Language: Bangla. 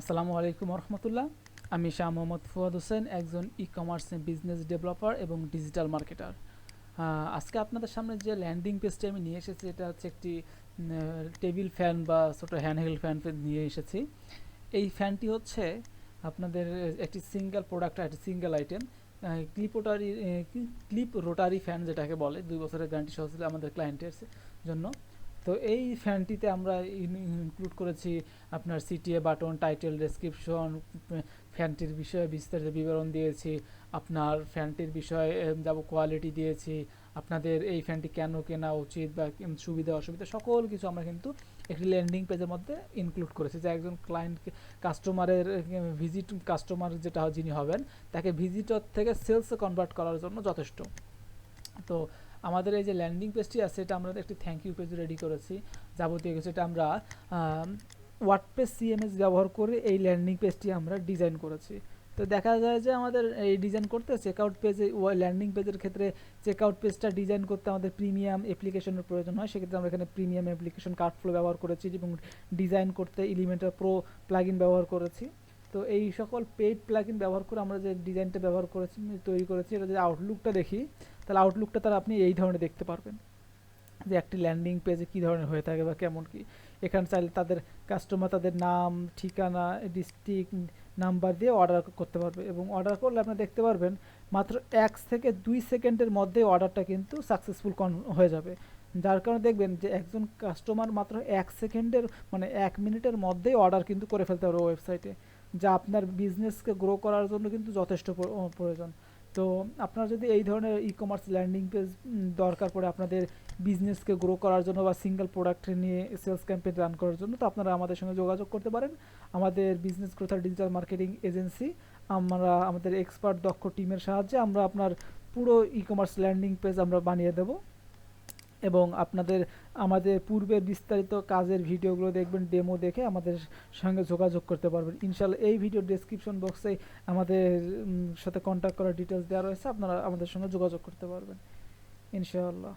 আসসালামু আলাইকুম রহমতুল্লাহ আমি শাহ মোহাম্মদ ফুয়াদ হোসেন, একজন ই কমার্স বিজনেস ডেভেলপার এবং ডিজিটাল মার্কেটার আজকে আপনাদের সামনে যে ল্যান্ডিং পেজটি আমি নিয়ে এসেছি, এটা হচ্ছে একটি টেবিল ফ্যান বা ছোটো হ্যান্ডহেল্ড ফ্যান নিয়ে এসেছি। এই ফ্যানটি হচ্ছে আপনাদের একটি সিঙ্গেল প্রোডাক্ট একটি single item clip rotary clip rotary fan যেটাকে বলে, দুই বছরের গ্যারান্টি সহ আমাদের ক্লায়েন্টের জন্য। তো এই ফ্যানটিতে আমরা ইনক্লুড করেছি আপনার সিটিএ বাটন টাইটেল ডেসক্রিপশন ফ্যানটির বিষয়ে বিস্তারিত বিবরণ দিয়েছি, আপনার ফ্যানটির বিষয়ে যাব কোয়ালিটি দিয়েছি, আপনাদের এই ফ্যানটি কেন কেনা উচিত বা সুবিধা, অসুবিধা, সকল কিছু আমরা কিন্তু একটি ল্যান্ডিং পেজের মধ্যে ইনক্লুড করেছি। যে একজন ক্লায়েন্ট কাস্টমারের ভিজিট কাস্টমার যেটা যিনি হবেন, তাকে ভিজিটর থেকে সেলসে কনভার্ট করার জন্য যথেষ্ট। তো আমাদের এই যে ল্যান্ডিং পেজটি আছে, এটা আমরা একটি থ্যাংক ইউ পেজ রেডি করেছি। যাবতীয় কিছু এটা আমরা ওয়ার্ডপ্রেস সিএমএস ব্যবহার করে এই ল্যান্ডিং পেজটি আমরা ডিজাইন করেছি। তো দেখা যায় যে আমাদের এই ডিজাইন করতে চেকআউট পেজে ল্যান্ডিং পেজের ক্ষেত্রে চেকআউট পেজটা ডিজাইন করতে আমাদের প্রিমিয়াম অ্যাপ্লিকেশনের প্রয়োজন হয়। সেক্ষেত্রে আমরা এখানে প্রিমিয়াম অ্যাপ্লিকেশন কার্ড ফ্লো ব্যবহার করেছি এবং ডিজাইন করতে এলিমেন্টার প্রো প্লাগইন ব্যবহার করেছি। তো এই সকল পেইড প্লাগইন ব্যবহার করে আমরা যে ডিজাইনটা ব্যবহার করেছি, তৈরি করেছি, এটা যদি আউটলুকটা দেখি তাহলে আউটলুকটা তারা আপনি এই ধরনের দেখতে পারবেন। যে একটি ল্যান্ডিং পেজে কী ধরনের হয়ে থাকে বা কেমন কি। এখানে চাইলে তাদের কাস্টমার তাদের নাম, ঠিকানা ডিস্ট্রিক্ট নাম্বার দিয়ে অর্ডার করতে পারবে এবং অর্ডার করলে আপনি দেখতে পারবেন, মাত্র এক থেকে দুই সেকেন্ডের মধ্যে অর্ডারটা কিন্তু সাকসেসফুল কন হয়ে যাবে। যার কারণে দেখবেন যে একজন কাস্টমার মাত্র এক সেকেন্ডের মানে এক মিনিটের মধ্যেই অর্ডার কিন্তু করে ফেলতে পারবে ওয়েবসাইটে যা আপনার বিজনেসকে গ্রো করার জন্য কিন্তু যথেষ্ট প্রয়োজন। তো আপনার যদি এই ধরনের ই কমার্স ল্যান্ডিং পেজ দরকার পড়ে আপনাদের বিজনেসকে গ্রো করার জন্য বা সিঙ্গেল প্রোডাক্ট নিয়ে সেলস ক্যাম্পেইন রান করার জন্য, তো আপনারা আমাদের সঙ্গে যোগাযোগ করতে পারেন। আমাদের বিজনেস গ্রোথ আর ডিজিটাল মার্কেটিং এজেন্সি আমরা আমাদের এক্সপার্ট দক্ষ টিমের সাহায্যে আমরা আপনার পুরো ই কমার্স ল্যান্ডিং পেজ আমরা বানিয়ে দেবো। এবং আপনাদের আমাদের পূর্বের বিস্তারিত কাজের ভিডিওগুলো দেখবেন ডেমো দেখে আমাদের সঙ্গে যোগাযোগ করতে পারবেন। ইনশাল্লাহ এই ভিডিও ডেসক্রিপশন বক্সে আমাদের সাথে কন্ট্যাক্ট করার ডিটেলস দেওয়া রয়েছে, আপনারা আমাদের সঙ্গে যোগাযোগ করতে পারবেন। ইনশাআল্লাহ